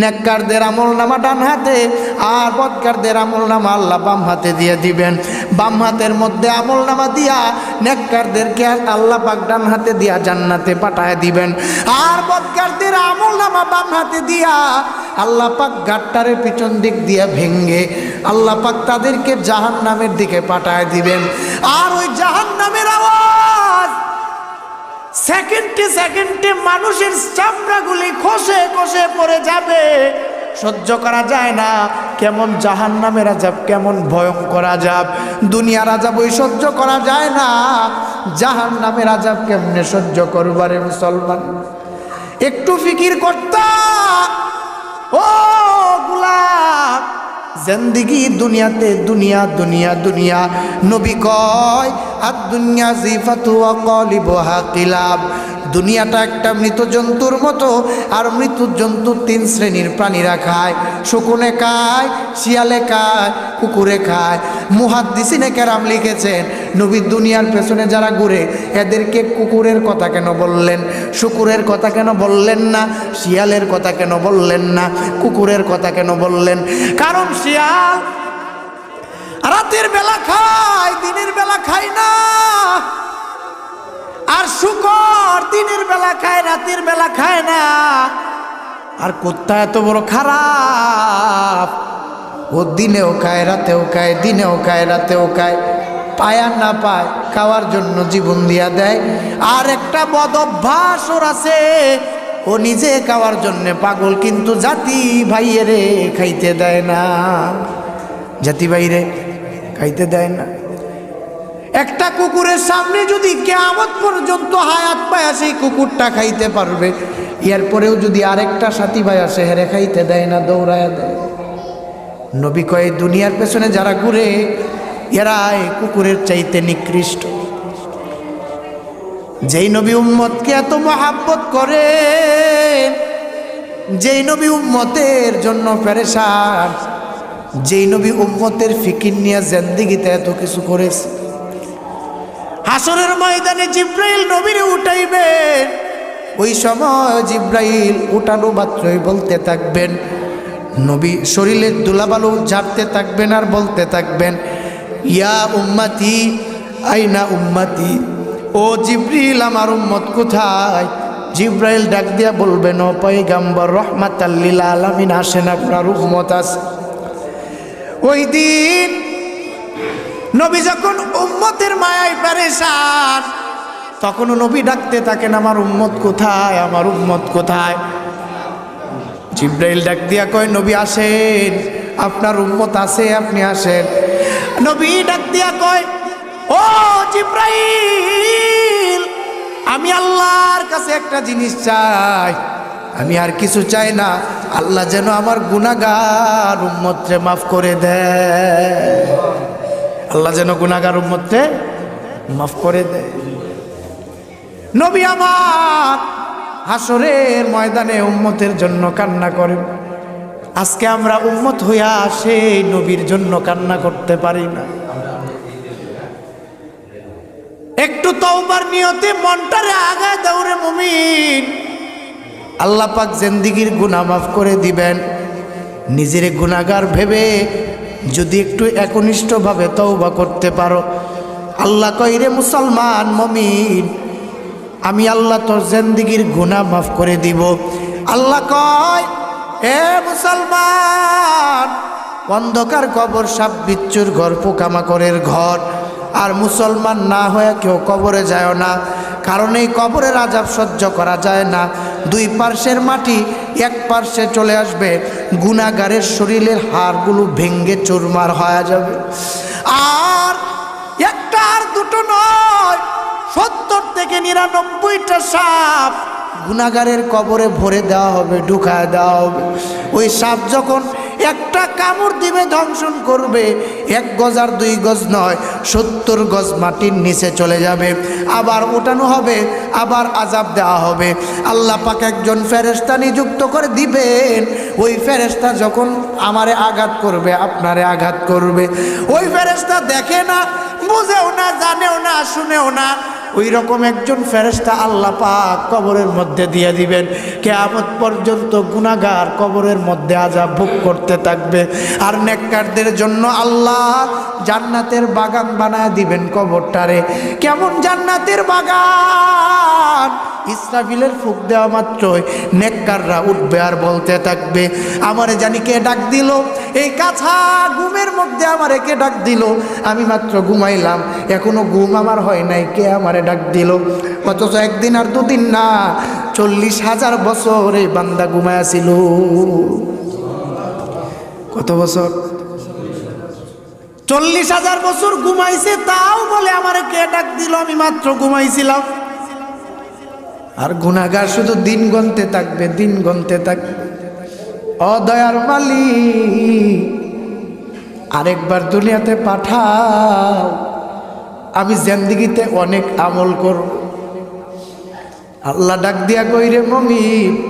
নেককারদের আমল নামা ডান হাতে আর বদকারদের আমল নামা আল্লাহ বাম হাতে দিয়ে দিবেন। বাম হাতের মধ্যে আমল নামা দিয়া নেককারদেরকে আল্লাহ পাক ডান হাতে দিয়া জান্নাতে পাঠায় দিবেন। আর বদকারদের আমল নামা বাম হাতে দিয়া আল্লাহ পাক গাট্টারের পিছন দিক দিয়া ভেঙ্গে আল্লাহ পাক তাদেরকে জাহান নামের দিকে পাঠায় দিবেন। আর ওই জাহান নামের আওয়াজ সেকেন্ডে সেকেন্ডে মানুষের চামড়াগুলি খসে খসে পড়ে যাবে। সহ্য করা যায় না। কেমন জাহান নামের আজাব কেমন ভয়ঙ্কর আজাব দুনিয়ার আজাব ওই সহ্য করা যায় না। জাহান নামের আজাব কেমনে সহ্য করবারে মুসলমান? একটু ফিকির করতা। ও জিন্দিগি দুনিয়াতে দুনিয়া দুনিয়া দুনিয়া। নবী কয় আর দুনিয়া জিফাতু অকলিবহা কিলাব। দুনিয়াটা একটা মৃত জন্তুর মতো আর মৃত জন্তু তিন শ্রেণির প্রাণীরা খায়। শকুনে খায়, শিয়ালে খায়, কুকুরে খায়। মুহাদ্দিসিনে কেরাম লিখেছেন, নবী দুনিয়ার পেছনে যারা ঘুরে, এদেরকে কুকুরের কথা কেন বললেন? শুকুরের কথা কেন বললেন না? শিয়ালের কথা কেন বললেন না? কুকুরের কথা কেন বললেন? কারণ শিয়াল রাতের বেলা খায়, দিনের বেলা খায় না। আর শুকর, দিনের বেলা খায় রাতের বেলা খায় না। আর কুত্তা এত বড় খারাপ। ও দিনেও খায়, রাতেও খায়, দিনেও খায়, রাতেও খায়। পায় আর না পায়, খাওয়ার জন্য জীবন দিয়া দেয়। আর একটা বদ অভ্যাস ওর আছে, ও নিজে খাওয়ার জন্য পাগল, কিন্তু জাতি ভাইয়েরে খাইতে দেয় না। জাতি ভাইরে খাইতে দেয় না। একটা কুকুরের সামনে যদি কেমন পর্যন্ত হায়াত পায় সেই কুকুরটা খাইতে পারবে, এরপরেও যদি আরেকটা সাথী ভাই আসে হেরে খাইতে দেয় না, দৌড়ায় দেয়। নবী কয়ে, দুনিয়ার পেছনে যারা ঘুরে, এরা এই কুকুরের চাইতে নিকৃষ্ট। যেই নবী উম্মতকে এত মহাব্বত করে, যেই নবী উম্মতের জন্য পেরেশান যেই নবী উম্মতের ফিকির নিয়ে জেন্দিগিতে এত কিছু করেছে। হাসরের ময়দানে জিব্রাইল নবীরে উঠাইবেন ওই সময় জিব্রাইল উঠানো মাত্রই বলতে থাকবেন, নবী শরীরের দুলাবালু ঝাড়তে থাকবেন আর বলতে থাকবেন, ইয়া উম্মাতি, আইনা উম্মাতি, ও জিব্রিল আমার উম্মত কোথায়? জিব্রাইল ডাক দিয়া বলবেন, ও পয়গাম্বর রহমাত আল্লিল আলমিন আসেন, আপনার উম্মত আছে। ওই দিন নবী যখন উম্মতের মায়ায় পেরেশান, তখনও নবী ডাকতে থাকেন, আমার উম্মত কোথায়? আমার উম্মত কোথায়? জিব্রাইল ডাক দিয়া কয়, নবী আসেন, আপনার উম্মত আছে, আপনি আসেন। নবী ডাক দিয়া কয়, ও জিব্রাইল, আমি আল্লাহর কাছে একটা জিনিস চাই, আমি আর কিছু চাই না, আল্লাহ যেন আমার গুনাগার উম্মতরে মাফ করে দেয়। আল্লাহ যেন গুনাগার উম্মতরে মাফ করে দেয় নবী আমার হাসরের ময়দানে উম্মতের জন্য কান্না করেন আজকে আমরা উম্মত হইয়া সেই নবীর জন্য কান্না করতে পারি না। একটু তওবার নিয়তে মনটারে আগায় দৌড়ে মুমিন। আল্লাহ পাক জেন্দিগির গুনাহ মাফ করে দিবেন। নিজের গুনাগার ভেবে যদি একটু একনিষ্ঠভাবে তওবা করতে পারো। আল্লাহ কইরে মুসলমান, মমিন, আমি আল্লাহ তোর জেন্দিগির গুনাহ মাফ করে দিব। আল্লাহ কয়, এ মুসলমান, অন্ধকার কবর সাপ বিচ্ছুর ঘর, পোকামাকড়ের ঘর। আর মুসলমান না হয়ে কেউ কবরে যায় না, কারণ এই কবরের আজাব সহ্য করা যায় না। দুই পার্শ্বের মাটি এক পার্শ্বে চলে আসবে গুণাগারের শরীরের হাড়গুলো ভেঙ্গে চুরমার হয়ে যাবে। আর একটা আর দুটো নয়, সত্তর থেকে নিরানব্বইটা সাপ গুণাগারের কবরে ভরে দেওয়া হবে, ঢুকায় দেওয়া হবে। ওই সাপ যখন একটা কামড় দিবে, ধ্বংসন করবে। এক গজ আর দুই গজ নয়, সত্তর গজ মাটির নিচে চলে যাবে। আবার উঠানো হবে, আবার আজাব দেওয়া হবে। আল্লাহ পাক একজন ফেরেস্তা নিযুক্ত করে দিবেন। ওই ফেরেস্তা যখন আমারে আঘাত করবে, আপনারে আঘাত করবে। ওই ফেরেস্তা দেখে না, বুঝেও না, জানেও না, শুনেও না ওই রকম একজন ফেরেস্তা আল্লাহ পাক কবরের মধ্যে দিয়ে দিবেন। কেয়ামত পর্যন্ত গুণাগার কবরের মধ্যে আজা ভোগ করতে থাকবে। আর নেককারদের জন্য আল্লাহ জান্নাতের বাগান বানায় দিবেন কবরটারে। কেমন জান্নাতের বাগান? ইসরাফিলের ফুক দেওয়া মাত্রই নেককাররা উঠবে আর বলতে থাকবে, আমারে জানি কে ডাক দিল? এই কাছা ঘুমের মধ্যে আমারে কে ডাক দিল? আমি মাত্র ঘুমাইলাম, এখনও ঘুম আমার হয় নাই, কে আমারে ডাক দিল? অথচ একদিন আর দুদিন না, চল্লিশ হাজার বছর এই বান্দা ঘুমায়াছিল কত বছর? চল্লিশ হাজার বছর ঘুমাইছে, তাও বলে আমারে কে ডাক দিল? আমি মাত্র ঘুমাইছিলাম। আর গুনাগার শুধু দিন গনতে থাকবে, দিন গনতে থাকবে অদয়ার মালিক, আরেকবার দুনিয়াতে পাঠাও। আমি জেন্দিগিতে অনেক আমল করব। আল্লাহ ডাক দিয়া কইরে মমি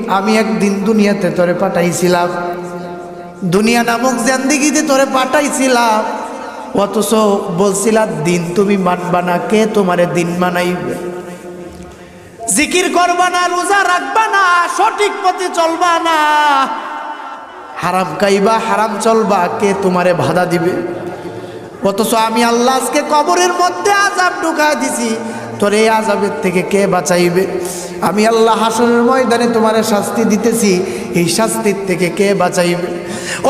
আমি একদিন দুনিয়াতে তোরে পাঠাইছিলাম। দুনিয়া নামক জেন্দিগিতে তোরে পাঠাইছিলাম। অথচ বলছিলাম দিন তুমি মানবা না, কে তোমারে দিন মানাইবে? জিকির করবা না, রোজা রাখবা না, সঠিক পথে চলবা না। হারাম খাইবা, হারাম চলবা, কে তোমারে বাধা দিবে? অথচ আমি আল্লাহ আজকে কবরের মধ্যে আজাব ঢুকায় দিছি। তোর এই আজাবের থেকে কে বাঁচাইবে? আমি আল্লাহ হাসনের ময়দানে তোমারে শাস্তি দিতেছি, এই শাস্তির থেকে কে বাঁচাইবে?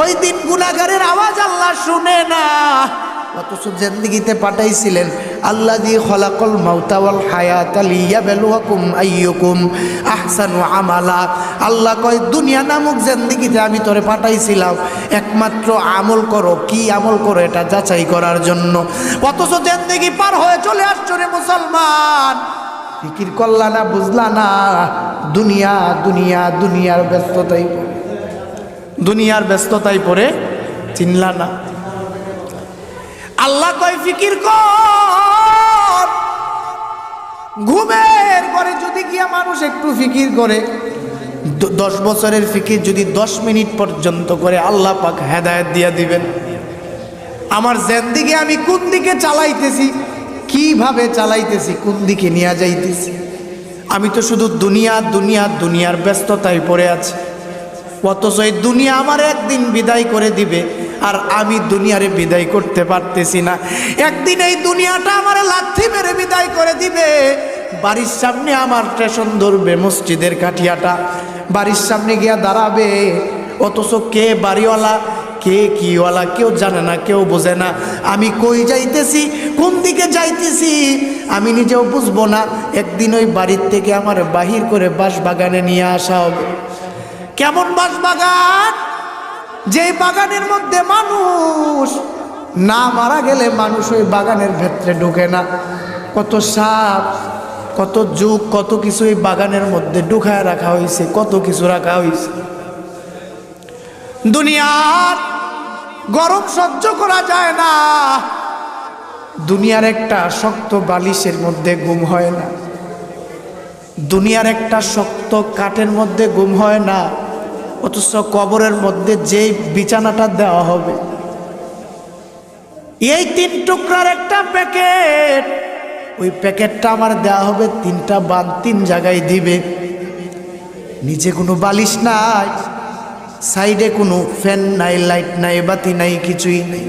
ওই দিন গুনাগারের আওয়াজ আল্লাহ শুনে না। অথচ জেন্দিগিতে পাঠাইছিলেন আল্লাহ দি খলাকল মাউতাওয়াল হায়াত আলিয়া বেলুয়াকুম আইয়কুম আহসানু আমালা। আল্লাহ কয়, দুনিয়া নামক জেন্দিগিতে আমি তোরে পাঠাইছিলাম। একমাত্র আমল করো। কি আমল করো এটা? যাচাই করার জন্য। অথচ জেন্দিগি পার হয়ে চলে আসছো রে মুসলমান। ফিকির করলা না, বুঝলা না। দুনিয়া দুনিয়া, দুনিয়ার ব্যস্ততাই দুনিয়ার ব্যস্ততাই পড়ে চিনলা না। আল্লাহ কয়, ফিকির কর। ঘুমের পরে যদি গিয়া মানুষ একটু ফিকির করে দশ বছরের ফিকির যদি দশ মিনিট পর্যন্ত করে, আল্লাহ পাক হেদায়ত দিয়া দিবেন। আমার জেন্দিকে আমি কোন দিকে চালাইতেছি? কীভাবে চালাইতেছি? কোন দিকে নিয়ে যাইতেছি? আমি তো শুধু দুনিয়া দুনিয়া, দুনিয়ার ব্যস্ততায় পড়ে আছি। অথচ এই দুনিয়া আমার একদিন বিদায় করে দিবে। আর আমি দুনিয়ারে বিদায় করতে পারতেছি না। একদিন এই দুনিয়াটা আমার লাথি মেরে বিদায় করে দিবে। বাড়ির সামনে আমার স্টেশন ধরবে মসজিদের কাঠিয়াটা। বাড়ির সামনে গিয়া দাঁড়াবে। অথচ কে বাড়িওয়ালা, কে কিওয়ালা কেউ জানে না, কেউ বোঝে না। আমি কই যাইতেছি, কোন দিকে যাইতেছি, আমি নিজেও বুঝব না। একদিন ওই বাড়ির থেকে আমার বাহির করে বাঁশ বাগানে নিয়ে আসা হবে। কেমন বাঁশ বাগান যে বাগানের মধ্যে মানুষ না মারা গেলে মানুষ ওই বাগানের ভেতরে ঢুকে না। কত সাপ, কত যুগ, কত কিছু এই বাগানের মধ্যে ঢুকায় রাখা হয়েছে, কত কিছু রাখা হয়েছে। দুনিয়ার গরম সহ্য করা যায় না। দুনিয়ার একটা শক্ত বালিশের মধ্যে গুম হয় না। দুনিয়ার একটা শক্ত কাঠের মধ্যে গুম হয় না। অথচ কবরের মধ্যে যেই বিছানাটা দেওয়া হবে, এই তিন টুকরার একটা প্যাকেট। ওই প্যাকেটটা আমার দেওয়া হবে তিনটা বান তিন জায়গায় দিবে। নিচে কোনো বালিশ নাই, সাইডে কোনো ফ্যান নাই, লাইট নাই, বাতি নাই, কিছুই নেই।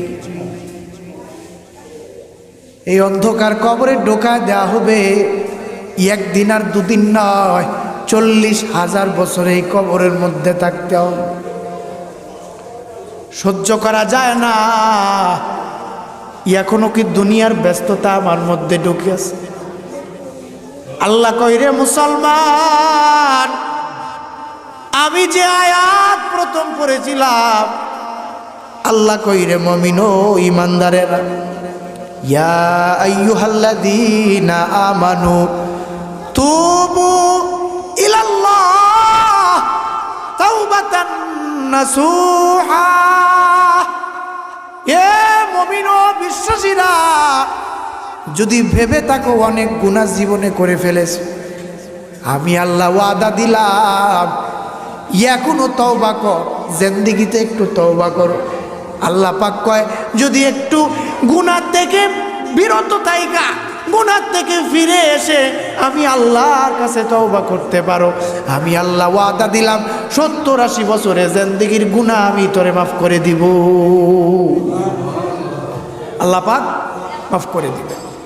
এই অন্ধকার কবরে ঢোকা দেওয়া হবে, একদিন আর দুদিন নয় চল্লিশ হাজার বছর এই কবরের মধ্যে থাকতে হবে। সহ্য করা যায় না। এখনও কি দুনিয়ার ব্যস্ততা আমার মধ্যে ঢুকে আছে? আল্লাহ কইরে মুসলমান, আমি যে আয়াত প্রথম পড়েছিলাম, আল্লাহ কইরে মমিন ইমানদারেরা, ইয়া আইয়ুহাল্লাযীনা আমানু, তুবু এ বিশ্বাসীরা, যদি ভেবে থাকো অনেক গুনাহ জীবনে করে ফেলেছে, আমি আল্লাহ ওয়াদা দিলাম, এখনও তওবা কর, জেন্দিগিতে একটু তওবা করো। আল্লাহ পাক কয়, যদি একটু গুনার থেকে বিরত থাইকা গুনার থেকে ফিরে এসে আমি আল্লাহর কাছে তওবা করতে পারো। আমি আল্লাহ ওয়াদা দিলাম, সত্তর আশি বছরে জেন্দিগির গুণা আমি তোরে মাফ করে দিব। আল্লাহ পাক মাফ করে দিবেন।